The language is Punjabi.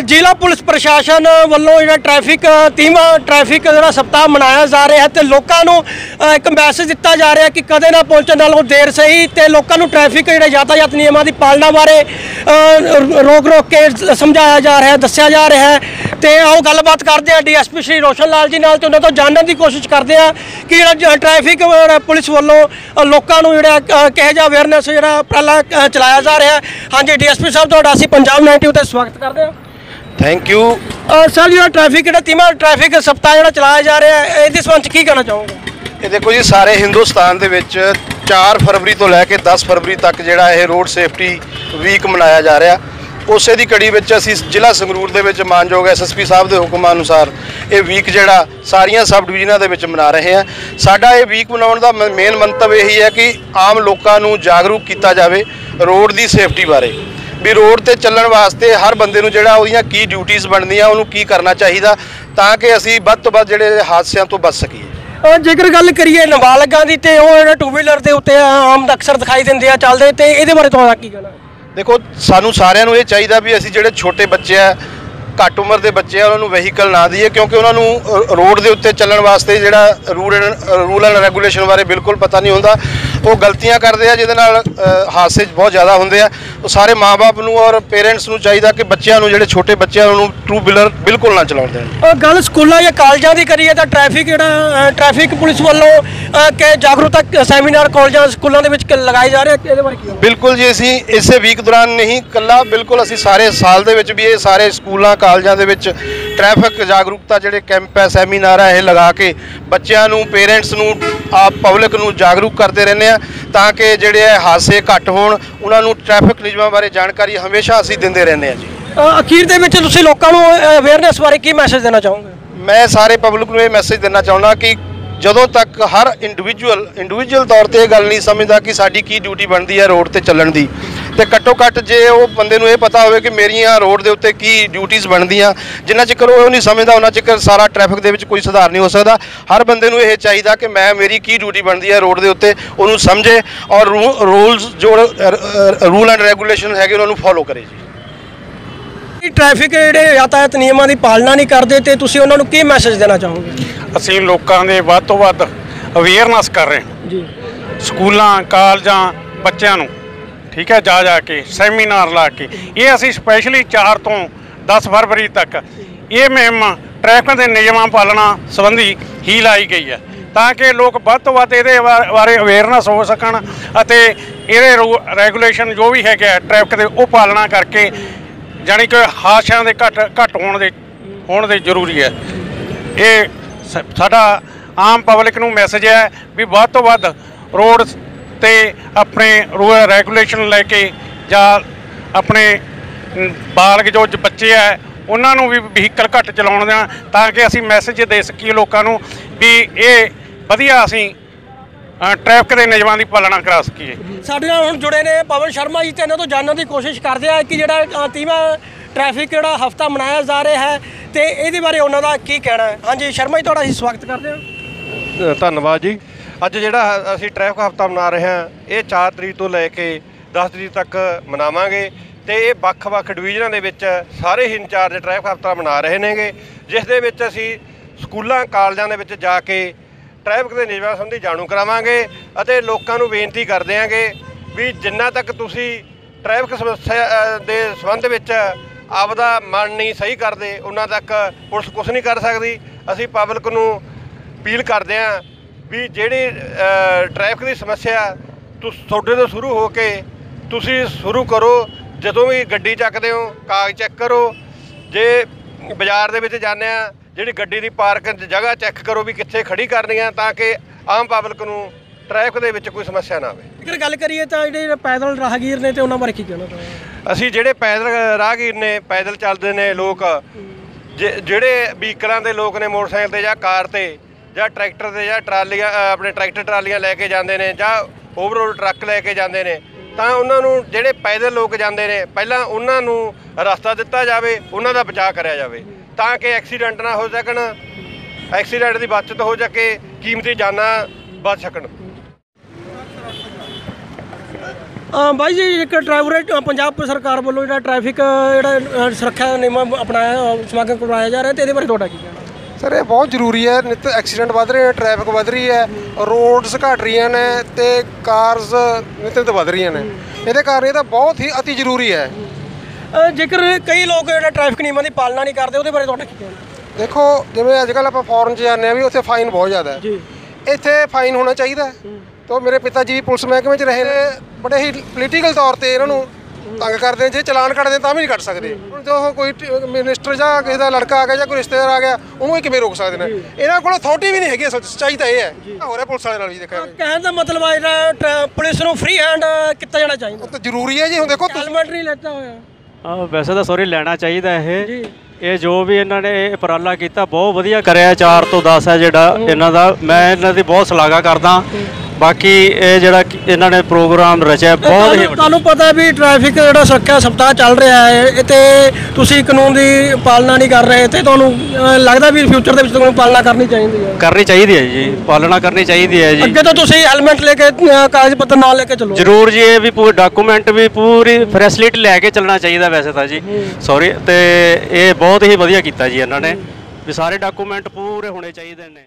ਜ਼ਿਲ੍ਹਾ ਪੁਲਿਸ ਪ੍ਰਸ਼ਾਸਨ ਵੱਲੋਂ ਜਿਹੜਾ ਟ੍ਰੈਫਿਕ ਤੀਮਾ ਟ੍ਰੈਫਿਕ ਜਿਹੜਾ ਸਪਤਾਹ ਮਨਾਇਆ ਜਾ ਰਿਹਾ ਹੈ ਤੇ ਲੋਕਾਂ ਨੂੰ ਇੱਕ ਮੈਸੇਜ ਦਿੱਤਾ ਜਾ ਰਿਹਾ ਕਿ ਕਦੇ ਨਾ ਪਹੁੰਚਣ ਨਾਲੋਂ ਦੇਰ ਸਹੀ ਤੇ ਲੋਕਾਂ ਨੂੰ ਟ੍ਰੈਫਿਕ ਜਿਹੜੇ ਯਾਤਾਯਾਤ ਨਿਯਮਾਂ ਦੀ ਪਾਲਣਾ ਬਾਰੇ ਰੋਕ ਰੋਕ ਕੇ ਸਮਝਾਇਆ ਜਾ ਰਿਹਾ ਹੈ ਦੱਸਿਆ ਜਾ ਰਿਹਾ ਹੈ। ਤੇ ਆਓ ਗੱਲਬਾਤ ਕਰਦੇ ਹਾਂ ਡੀਐਸਪੀ ਸ਼੍ਰੀ ਰੋਸ਼ਨ ਲਾਲ ਜੀ ਨਾਲ ਤੇ ਉਹਨਾਂ ਤੋਂ ਜਾਣਨ ਦੀ ਕੋਸ਼ਿਸ਼ ਕਰਦੇ ਹਾਂ ਕਿ ਜਿਹੜਾ ਜ- ਟ੍ਰੈਫਿਕ ਪੁਲਿਸ ਵੱਲੋਂ ਲੋਕਾਂ ਨੂੰ ਜਿਹੜਾ ਕਿਹੋ ਜਿਹਾ ਅਵੇਅਰਨੈਸ ਜਿਹੜਾ ਪਹਿਲਾਂ ਚਲਾਇਆ ਜਾ ਰਿਹਾ ਹੈ। ਹਾਂਜੀ, ਡੀਐਸਪੀ ਸਾਹਿਬ, ਤੁਹਾਡਾ ਅਸੀਂ ਪੰਜਾਬ 92 ਤੇ ਸਵਾਗਤ ਕਰਦੇ ਹਾਂ। ਥੈਂਕ ਯੂ ਸਰ ਜਿਹੜਾ ਟ੍ਰੈਫਿਕ ਜਿਹੜਾ ਤੀਮਾ ਟ੍ਰੈਫਿਕ ਸਪਤਾਹ ਜਿਹੜਾ ਚਲਾਇਆ ਜਾ ਰਿਹਾ ਹੈ ਇਹਦੇ ਸੰਬੰਧ ਕੀ ਕਹਿਣਾ ਚਾਹੋਗੇ? ਇਹ ਦੇਖੋ ਜੀ ਸਾਰੇ ਹਿੰਦੁਸਤਾਨ ਦੇ ਵਿੱਚ 4 ਫਰਵਰੀ ਤੋਂ ਲੈ ਕੇ 10 ਫਰਵਰੀ ਤੱਕ ਜਿਹੜਾ ਇਹ ਰੋਡ ਸੇਫਟੀ ਵੀਕ ਮਨਾਇਆ ਜਾ ਰਿਹਾ। ਉਸੇ ਦੀ ਕੜੀ ਵਿੱਚ ਅਸੀਂ ਜ਼ਿਲ੍ਹਾ ਸੰਗਰੂਰ ਦੇ ਵਿੱਚ ਮਾਨਯੋਗ ਐਸਐਸਪੀ ਸਾਹਿਬ ਦੇ ਹੁਕਮ ਅਨੁਸਾਰ ਇਹ ਵੀਕ ਜਿਹੜਾ ਸਾਰੀਆਂ ਸਬ ਡਿਵੀਜ਼ਨਾਂ ਦੇ ਵਿੱਚ ਮਨਾ ਰਹੇ ਹਾਂ। ਸਾਡਾ ਇਹ ਵੀਕ ਮਨਾਉਣ ਦਾ ਮੇਨ ਮੰਤਵ ਇਹੀ ਹੈ ਕਿ ਆਮ ਲੋਕਾਂ ਨੂੰ ਜਾਗਰੂਕ ਕੀਤਾ ਜਾਵੇ ਰੋਡ ਦੀ ਸੇਫਟੀ ਬਾਰੇ। ਵੀ ਰੋਡ ਤੇ ਚੱਲਣ ਵਾਸਤੇ ਹਰ ਬੰਦੇ ਨੂੰ ਜਿਹੜਾ ਉਹਦੀਆਂ ਕੀ ਡਿਊਟੀਆਂ ਬਣਦੀਆਂ ਉਹਨੂੰ ਕੀ ਕਰਨਾ ਚਾਹੀਦਾ ਤਾਂ ਕਿ ਅਸੀਂ ਵੱਧ ਤੋਂ ਵੱਧ ਜਿਹੜੇ ਹਾਦਸਿਆਂ ਤੋਂ ਬਚ ਸਕੀਏ। ਜੇਕਰ ਗੱਲ ਕਰੀਏ ਨਾਬਾਲਗਾਂ ਦੀ ਤੇ ਉਹ ਜਿਹੜਾ ਟੂ ਵੀਲਰ ਦੇ ਉੱਤੇ ਆਮ ਅਕਸਰ ਦਿਖਾਈ ਦਿੰਦੇ ਆ ਚੱਲਦੇ ਤੇ ਇਹਦੇ ਬਾਰੇ ਤੁਹਾਡਾ ਕੀ ਕਹਿਣਾ? ਹੈ ਦੇਖੋ ਸਾਨੂੰ ਸਾਰਿਆਂ ਨੂੰ ਇਹ ਚਾਹੀਦਾ ਵੀ ਅਸੀਂ ਜਿਹੜੇ ਛੋਟੇ ਬੱਚੇ ਆ ਘੱਟ ਉਮਰ ਦੇ ਬੱਚੇ ਆ ਉਹਨਾਂ ਨੂੰ ਵਹੀਕਲ ਨਾ ਦਈਏ ਕਿਉਂਕਿ ਉਹਨਾਂ ਨੂੰ ਰੋਡ ਦੇ ਉੱਤੇ ਚੱਲਣ ਵਾਸਤੇ ਜਿਹੜਾ ਰੂਲ ਰੂਲ ਐਂਡ ਰੈਗੂਲੇਸ਼ਨ ਬਾਰੇ ਬਿਲਕੁਲ ਪਤਾ ਨਹੀਂ ਹੁੰਦਾ। ਉਹ ਗਲਤੀਆਂ ਕਰਦੇ ਆ ਜਿਹਦੇ ਨਾਲ ਹਾਦਸੇ ਬਹੁਤ ਜ਼ਿਆਦਾ ਹੁੰਦੇ ਆ ਉਹ ਸਾਰੇ ਮਾਪੇ ਨੂੰ ਔਰ ਪੇਰੈਂਟਸ ਨੂੰ ਚਾਹੀਦਾ ਕਿ ਬੱਚਿਆਂ ਨੂੰ ਜਿਹੜੇ ਛੋਟੇ ਬੱਚੇ ਆ ਉਹਨੂੰ ਟੂ ਵੀਲਰ ਬਿਲਕੁਲ ਨਾ ਚਲਾਉਣ ਦੇਣ ਅ, ਗੱਲ ਸਕੂਲਾਂ ਜਾਂ ਕਾਲਜਾਂ ਦੀ ਕਰੀਏ ਤਾਂ ਟ੍ਰੈਫਿਕ ਜਿਹੜਾ ਟ੍ਰੈਫਿਕ ਪੁਲਿਸ ਵੱਲੋਂ ਕਿ ਜਾਗਰੂਕਤਾ ਸੈਮੀਨਾਰ ਕਾਲਜਾਂ ਸਕੂਲਾਂ ਦੇ ਵਿੱਚ ਲਗਾਏ ਜਾ ਰਹੇ ਆ, ਇਹਦੇ ਬਾਰੇ ਕੀ? ਬਿਲਕੁਲ ਜੀ ਅਸੀਂ ਇਸੇ ਵੀਕ ਦੌਰਾਨ ਨਹੀਂ ਕੱਲਾ ਬਿਲਕੁਲ ਅਸੀਂ ਸਾਰੇ ਸਾਲ ਦੇ ਵਿੱਚ ਵੀ ਇਹ ਸਾਰੇ ਸਕੂਲਾਂ ਕਾਲਜਾਂ ਦੇ ਵਿੱਚ ਟ੍ਰੈਫਿਕ ਜਾਗਰੂਕਤਾ ਜਿਹੜੇ ਕੈਂਪ ਹੈ ਸੈਮੀਨਾਰ ਹੈ ਇਹ ਲਗਾ ਕੇ ਬੱਚਿਆਂ ਨੂੰ ਪੇਰੈਂਟਸ ਨੂੰ ਆਪ ਪਬਲਿਕ ਨੂੰ ਜਾਗਰੂਕ ਕਰਦੇ ਰਹਿੰਦੇ ਆ ਤਾਂ ਕਿ ਜਿਹੜੇ ਹਾਦਸੇ ਘੱਟ ਹੋਣ ਉਹਨਾਂ ਨੂੰ ਟ੍ਰੈਫਿਕ ਨਿਯਮਾਂ ਬਾਰੇ ਜਾਣਕਾਰੀ ਹਮੇਸ਼ਾ ਅਸੀਂ ਦਿੰਦੇ ਰਹਿੰਦੇ ਆ ਜੀ। ਅਖੀਰ ਦੇ ਵਿੱਚ ਤੁਸੀਂ ਲੋਕਾਂ ਨੂੰ ਅਵੇਅਰਨੈਸ ਬਾਰੇ ਕੀ ਮੈਸੇਜ ਦੇਣਾ ਚਾਹੋਗੇ? ਮੈਂ ਸਾਰੇ ਪਬਲਿਕ ਨੂੰ ਇਹ ਮੈਸੇਜ ਦੇਣਾ ਚਾਹੁੰਦਾ ਕਿ ਜਦੋਂ ਤੱਕ ਹਰ ਇੰਡੀਵਿਜੂਅਲ ਇੰਡੀਵਿਜੂਅਲ ਤੌਰ ਤੇ ਇਹ ਗੱਲ ਨਹੀਂ ਸਮਝਦਾ ਕਿ ਸਾਡੀ ਕੀ ਡਿਊਟੀ ਬਣਦੀ ਹੈ ਰੋਡ ਤੇ ਚੱਲਣ ਦੀ ਤੇ ਘੱਟੋ ਘੱਟ ਜੇ ਉਹ ਬੰਦੇ ਨੂੰ ਇਹ ਪਤਾ ਹੋਵੇ ਕਿ ਮੇਰੀਆਂ ਰੋਡ ਦੇ ਉੱਤੇ ਕੀ ਡਿਊਟੀਆਂ ਬਣਦੀਆਂ ਜਿੰਨਾ ਚਿਰ ਉਹ ਨਹੀਂ ਸਮਝਦਾ ਉਹਨਾਂ ਚਿਰ ਸਾਰਾ ਟ੍ਰੈਫਿਕ ਦੇ ਵਿੱਚ ਕੋਈ ਸੁਧਾਰ ਨਹੀਂ ਹੋ ਸਕਦਾ। ਹਰ ਬੰਦੇ ਨੂੰ ਇਹ ਚਾਹੀਦਾ ਕਿ ਮੈਂ ਮੇਰੀ ਕੀ ਡਿਊਟੀ ਬਣਦੀ ਹੈ ਰੋਡ ਦੇ ਉੱਤੇ ਉਹਨੂੰ ਸਮਝੇ ਔਰ ਰੂਲਸ ਜੋ ਰੂਲ ਐਂਡ ਰੈਗੂਲੇਸ਼ਨ ਹੈਗੇ ਉਹਨਾਂ ਨੂੰ ਫੋਲੋ ਕਰੇ ਜੀ। ਇਹ ਟ੍ਰੈਫਿਕ ਜਿਹੜੇ ਯਾਤਾਯਾਤ ਨਿਯਮਾਂ ਦੀ ਪਾਲਣਾ ਨਹੀਂ ਕਰਦੇ ਤੇ ਤੁਸੀਂ ਉਹਨਾਂ ਨੂੰ ਕੀ ਮੈਸੇਜ ਦੇਣਾ ਚਾਹੋਗੇ? ਅਸੀਂ ਲੋਕਾਂ ਦੇ ਵੱਧ ਤੋਂ ਵੱਧ ਅਵੇਅਰਨੈਸ ਕਰ ਰਹੇ ਹਾਂ। ਜੀ। ਸਕੂਲਾਂ ਕਾਲਜਾਂ ਬੱਚਿਆਂ ਨੂੰ। ਠੀਕ ਹੈ, ਜਾ ਜਾ ਕੇ ਸੈਮੀਨਾਰ ਲਾ ਕੇ। ਇਹ ਅਸੀਂ ਸਪੈਸ਼ਲੀ 4 ਤੋਂ 10 ਫਰਵਰੀ ਤੱਕ ਇਹ ਮੁਹਿੰਮ ਟ੍ਰੈਫਿਕ ਦੇ ਨਿਯਮਾਂ ਪਾਲਣਾ ਸੰਬੰਧੀ ਹੀ ਲਾਈ ਗਈ ਹੈ। ਤਾਂ ਕਿ ਲੋਕ ਵੱਧ ਤੋਂ ਵੱਧ ਇਹਦੇ ਬਾ- ਬਾਰੇ ਅਵੇਅਰਨੈਸ ਹੋ ਸਕਣ ਅਤੇ ਇਹਦੇ ਰੈਗੂਲੇਸ਼ਨ ਜੋ ਵੀ ਹੈਗੇ ਆ ਟ੍ਰੈਫਿਕ ਦੇ ਉਹ ਪਾਲਣਾ ਕਰਕੇ ਜਾਣੀ ਕਿ ਹਾਦਸਿਆਂ ਦੇ ਘੱਟ ਘੱਟ ਹੋਣ ਦੇ ਹੋਣ ਦੇ ਜ਼ਰੂਰੀ ਹੈ। ਇਹ ਸ- ਸਾਡਾ ਆਮ ਪਬਲਿਕ ਨੂੰ ਮੈਸੇਜ ਹੈ ਵੀ ਵੱਧ ਤੋਂ ਵੱਧ ਰੋਡ ਤੇ ਆਪਣੇ ਰੂਲ ਰੈਗੂਲੇਸ਼ਨ ਲੈ ਕੇ ਜਾਂ ਆਪਣੇ ਬਾਲਗ ਜੋ ਬੱਚੇ ਆ ਉਹਨਾਂ ਨੂੰ ਵੀ ਵਹੀਕਲ ਘੱਟ ਚਲਾਉਣ ਦੇਣਾ ਤਾਂ ਕਿ ਅਸੀਂ ਮੈਸੇਜ ਦੇ ਸਕੀਏ ਲੋਕਾਂ ਨੂੰ ਵੀ ਇਹ ਵਧੀਆ ਅਸੀਂ ਟ੍ਰੈਫਿਕ ਦੇ ਨਿਯਮਾਂ ਦੀ ਪਾਲਣਾ ਕਰਾ ਸਕੀਏ। ਸਾਡੇ ਨਾਲ ਹੁਣ ਜੁੜੇ ਨੇ ਪਵਨ ਸ਼ਰਮਾ ਜੀ ਤੇ ਇਹਨਾਂ ਤੋਂ ਜਾਣਨ ਦੀ ਕੋਸ਼ਿਸ਼ ਕਰਦੇ ਆ ਕਿ ਜਿਹੜਾ ਅ, ਤੀਵਾਂ ਟ੍ਰੈਫਿਕ ਜਿਹੜਾ ਹਫਤਾ ਮਨਾਇਆ ਜਾ ਰਿਹਾ ਹੈ ਤੇ ਇਹਦੇ ਬਾਰੇ ਉਹਨਾਂ ਦਾ ਕੀ ਕਹਿਣਾ ਹੈ? ਹਾਂਜੀ ਸ਼ਰਮਾ ਜੀ ਤੁਹਾਡਾ ਅਸੀਂ ਸਵਾਗਤ ਕਰਦੇ ਹਾਂ। ਧੰਨਵਾਦ ਜੀ। ਅੱਜ ਜਿਹੜਾ ਅਸੀਂ ਟ੍ਰੈਫਿਕ ਹਫਤਾ ਮਨਾ ਰਹੇ ਹਾਂ, ਇਹ 4 ਤਰੀਕ ਤੋਂ ਲੈ ਕੇ 10 ਤਰੀਕ ਤੱਕ ਮਨਾਵਾਂਗੇ ਤੇ ਇਹ ਵੱਖ-ਵੱਖ ਡਿਵੀਜ਼ਨਾਂ ਦੇ ਵਿੱਚ ਸਾਰੇ ਹੀ ਇੰਚਾਰਜ ਟ੍ਰੈਫਿਕ ਹਫਤਾ ਮਨਾ ਰਹੇ ਨੇਗੇ, ਜਿਸ ਦੇ ਵਿੱਚ ਅਸੀਂ ਸਕੂਲਾਂ, ਕਾਲਜਾਂ ਦੇ ਵਿੱਚ ਜਾ ਕੇ ਟ੍ਰੈਫਿਕ ਦੇ ਨਿਯਮਾਂ ਸੰਬੰਧੀ ਜਾਣੂ ਕਰਾਵਾਂਗੇ ਅਤੇ ਲੋਕਾਂ ਨੂੰ ਬੇਨਤੀ ਕਰਦੇ ਆਂਗੇ ਵੀ ਜਿੰਨਾ ਤੱਕ ਤੁਸੀਂ ਟ੍ਰੈਫਿਕ ਸਮੱਸਿਆ ਦੇ ਸੰਬੰਧ ਵਿੱਚ ਆਪਦਾ ਮਨ ਨਹੀਂ ਸਹੀ ਕਰਦੇ, ਉਹਨਾਂ ਤੱਕ ਪੁਲਿਸ ਕੁਝ ਨਹੀਂ ਕਰ ਸਕਦੀ। ਅਸੀਂ ਪਬਲਿਕ ਨੂੰ ਅਪੀਲ ਕਰਦੇ ਆਂ ਵੀ ਜਿਹੜੀ ਟ੍ਰੈਫਿਕ ਦੀ ਸਮੱਸਿਆ ਤੁਸ ਤੁਹਾਡੇ ਤੋਂ ਸ਼ੁਰੂ ਹੋ ਕੇ ਤੁਸੀਂ ਸ਼ੁਰੂ ਕਰੋ ਜਦੋਂ ਵੀ ਗੱਡੀ ਚੱਕਦੇ ਹੋ ਕਾਗਜ਼ ਚੈੱਕ ਕਰੋ ਜੇ ਬਾਜ਼ਾਰ ਦੇ ਵਿੱਚ ਜਾਂਦੇ ਆ ਜਿਹੜੀ ਗੱਡੀ ਦੀ ਪਾਰਕਿੰਗ ਜਗ੍ਹਾ ਚੈੱਕ ਕਰੋ ਵੀ ਕਿੱਥੇ ਖੜੀ ਕਰਨੀ ਆ ਤਾਂ ਕਿ ਆਮ ਪਬਲਿਕ ਨੂੰ ਟ੍ਰੈਫਿਕ ਦੇ ਵਿੱਚ ਕੋਈ ਸਮੱਸਿਆ ਨਾ ਆਵੇ। ਜੇਕਰ ਗੱਲ ਕਰੀਏ ਤਾਂ ਜਿਹੜੇ ਪੈਦਲ ਰਾਹਗੀਰ ਨੇ ਤੇ ਉਹਨਾਂ ਬਾਰੇ ਕੀ ਕਹਿਣਾ ਅਸੀਂ ਜਿਹੜੇ ਪੈਦਲ ਰਾਹਗੀਰ ਨੇ ਪੈਦਲ ਚੱਲਦੇ ਨੇ ਲੋਕ ਜਿਹੜੇ ਵਹੀਕਲਾਂ ਦੇ ਲੋਕ ਨੇ ਮੋਟਰਸਾਈਕਲ ਤੇ ਜਾਂ ਕਾਰ ਤੇ ਜਾਂ ਟਰੈਕਟਰ ਤੇ ਜਾਂ ਟਰਾਲੀਆਂ ਆਪਣੇ ਟਰੈਕਟਰ ਟਰਾਲੀਆਂ ਲੈ ਕੇ ਜਾਂਦੇ ਨੇ ਜਾਂ ਓਵਰਆਲ ਟਰੱਕ ਲੈ ਕੇ ਜਾਂਦੇ ਨੇ, ਤਾਂ ਉਹਨਾਂ ਨੂੰ ਜਿਹੜੇ ਪੈਦਲ ਲੋਕ ਜਾਂਦੇ ਨੇ, ਪਹਿਲਾਂ ਉਹਨਾਂ ਨੂੰ ਰਸਤਾ ਦਿੱਤਾ ਜਾਵੇ, ਉਹਨਾਂ ਦਾ ਬਚਾਅ ਕਰਿਆ ਜਾਵੇ, ਤਾਂ ਕਿ ਐਕਸੀਡੈਂਟ ਨਾ ਹੋ ਸਕਣ, ਐਕਸੀਡੈਂਟ ਦੀ ਬਚਤ ਹੋ ਸਕੇ, ਕੀਮਤੀ ਜਾਨਾਂ ਬਚ ਸਕਣ। ਬਾਈ ਜੀ, ਇੱਕ ਡਰਾਈਵਰ ਪੰਜਾਬ ਸਰਕਾਰ ਵੱਲੋਂ ਜਿਹੜਾ ਟ੍ਰੈਫਿਕ ਜਿਹੜਾ ਸੁਰੱਖਿਆ ਨਿਯਮ ਅਪਣਾਇਆ ਸਮਾਗਮ ਕਰਵਾਇਆ ਜਾ ਰਿਹਾ ਤੇ ਇਹਦੇ ਬਾਰੇ ਤੁਹਾਡਾ ਕੀ ਕਹਿਣਾ? ਸਰ ਇਹ ਬਹੁਤ ਜ਼ਰੂਰੀ ਹੈ ਨਿਤ ਐਕਸੀਡੈਂਟ ਵੱਧ ਰਹੇ ਨੇ ਟ੍ਰੈਫਿਕ ਵੱਧ ਰਹੀ ਹੈ ਰੋਡਸ ਘਟ ਰਹੀਆਂ ਨੇ ਤੇ ਕਾਰਸ ਨਿਤ ਨਿਤ ਵੱਧ ਰਹੀਆਂ ਨੇ। ਇਹਦੇ ਕਾਰਨ ਇਹ ਤਾਂ ਬਹੁਤ ਹੀ ਅਤੀ ਜ਼ਰੂਰੀ ਹੈ। ਜੇਕਰ ਕਈ ਲੋਕ ਜਿਹੜਾ ਟ੍ਰੈਫਿਕ ਨਿਯਮਾਂ ਦੀ ਪਾਲਣਾ ਨਹੀਂ ਕਰਦੇ ਉਹਦੇ ਬਾਰੇ ਤੁਹਾਡਾ ਕੀ ਕਹਿਣਾ? ਦੇਖੋ ਜਿਵੇਂ ਅੱਜ ਕੱਲ ਆਪਾਂ ਫੋਰਨ 'ਚ ਜਾਂਦੇ ਆ ਵੀ ਉੱਥੇ ਫਾਈਨ ਬਹੁਤ ਜ਼ਿਆਦਾ ਹੈ। ਜੀ। ਇੱਥੇ ਫਾਈਨ ਹੋਣਾ ਚਾਹੀਦਾ। ਤਾਂ ਮੇਰੇ ਪਿਤਾ ਜੀ ਪੁਲਿਸ ਮਹਿਕਮੇ 'ਚ ਰਹੇ ਨੇ ਬੜੇ ਹੀ ਪੋਲੀਟੀਕਲ ਤੌਰ ਤੇ ਇਹਨਾਂ ਨੂੰ ਤੰਗ ਕਰਦੇ ਨੇ ਜੇ ਚਲਾਨ ਕੱਟਦੇ ਤਾਂ ਵੀ ਨਹੀਂ ਕੱਟ ਸਕਦੇ। ਹੁਣ ਜੋ ਉਹ ਕੋਈ ਮਿਨਿਸਟਰ ਜਾਂ ਕਿਸੇ ਦਾ ਲੜਕਾ ਆ ਗਿਆ ਜਾਂ ਕੋਈ ਰਿਸ਼ਤੇਦਾਰ ਆ ਗਿਆ ਉਹਨੂੰ ਇਹ ਕਿਵੇਂ ਰੋਕ ਸਕਦੇ ਨੇ? ਇਹਨਾਂ ਕੋਲ ਅਥਾਰਟੀ ਵੀ ਨਹੀਂ ਹੈਗੀ ਅਸਲ ਸੱਚਾਈ ਤਾਂ ਇਹ ਹੈ। ਹੋ ਰਿਹਾ ਪੁਲਿਸ ਵਾਲੇ ਨਾਲ ਵੀ ਦੇਖਿਆ ਕਹਿਣ ਦਾ ਮਤਲਬ ਆ ਜਿਹੜਾ ਪੁਲਿਸ ਨੂੰ ਫ੍ਰੀ ਹੈਂਡ ਕੀਤਾ ਜਾਣਾ ਚਾਹੀਦਾ। ਤਾਂ ਜ਼ਰੂਰੀ ਹੈ ਜੀ ਹੁਣ ਦੇਖੋ ਤੁਸੀਂ ਹੈਲਮਟ ਨਹੀਂ ਲੈਤਾ ਹੋਇਆ। ਆ ਵੈਸੇ ਤਾਂ ਸੌਰੀ ਲੈਣਾ ਚਾਹੀਦਾ ਇਹ। ਇਹ ਜੋ ਵੀ ਇਹਨਾਂ ਨੇ ਇਹ ਉਪਰਾਲਾ ਕੀਤਾ ਬਹੁਤ ਵਧੀਆ ਕਰਿਆ 4 ਤੋਂ 10 ਹੈ ਜਿਹੜਾ ਇਹਨਾਂ ਦਾ। ਮੈਂ ਇਹਨਾਂ ਦੀ ਬਹੁਤ ਸ਼ਲਾਘਾ ਕਰਦਾ। ਬਾਕੀ ਇਹ ਜਿਹੜਾ ਕਿ ਇਹਨਾਂ ਨੇ ਪ੍ਰੋਗਰਾਮ ਰਚਿਆ ਬਹੁਤ ਹੀ ਤੁਹਾਨੂੰ ਵੱਡਾ। ਤੁਹਾਨੂੰ ਪਤਾ ਵੀ ਟ੍ਰੈਫਿਕ ਜਿਹੜਾ ਸੁਰੱਖਿਆ ਸਪਤਾਹ ਚੱਲ ਰਿਹਾ ਹੈ ਇਹ ਤੇ ਤੁਸੀਂ ਕਾਨੂੰਨ ਦੀ ਪਾਲਣਾ ਨਹੀਂ ਕਰ ਰਹੇ ਤੇ ਤੁਹਾਨੂੰ ਲੱਗਦਾ ਵੀ ਫਿਊਚਰ ਦੇ ਵਿੱਚ ਤੁਹਾਨੂੰ ਪਾਲਣਾ ਕਰਨੀ ਚਾਹੀਦੀ ਹੈ। ਕਰਨੀ ਚਾਹੀਦੀ ਹੈ ਜੀ ਪਾਲਣਾ ਕਰਨੀ ਚਾਹੀਦੀ ਹੈ ਜੀ। ਅੱਗੇ ਤੋਂ ਤੁਸੀਂ ਹੈਲਮਟ ਲੈ ਕੇ ਕਾਗਜ਼ ਪੱਤਰ ਨਾਲ ਲੈ ਕੇ ਚੱਲੋ। ਜ਼ਰੂਰ ਜੀ ਇਹ ਵੀ ਪੂਰੇ ਡਾਕੂਮੈਂਟ ਵੀ ਪੂਰੀ ਫੈਸਿਲਿਟੀ ਲੈ ਕੇ ਚੱਲਣਾ ਚਾਹੀਦਾ ਵੈਸੇ ਤਾਂ ਜੀ। ਸੌਰੀ ਤੇ ਇਹ ਬਹੁਤ ਹੀ ਵਧੀਆ ਕੀਤਾ ਜੀ ਇਹਨਾਂ ਨੇ। ਵੀ ਸਾਰੇ ਡਾਕੂਮੈਂਟ ਪੂਰੇ ਹੋਣੇ ਚਾਹੀਦੇ ਨੇ।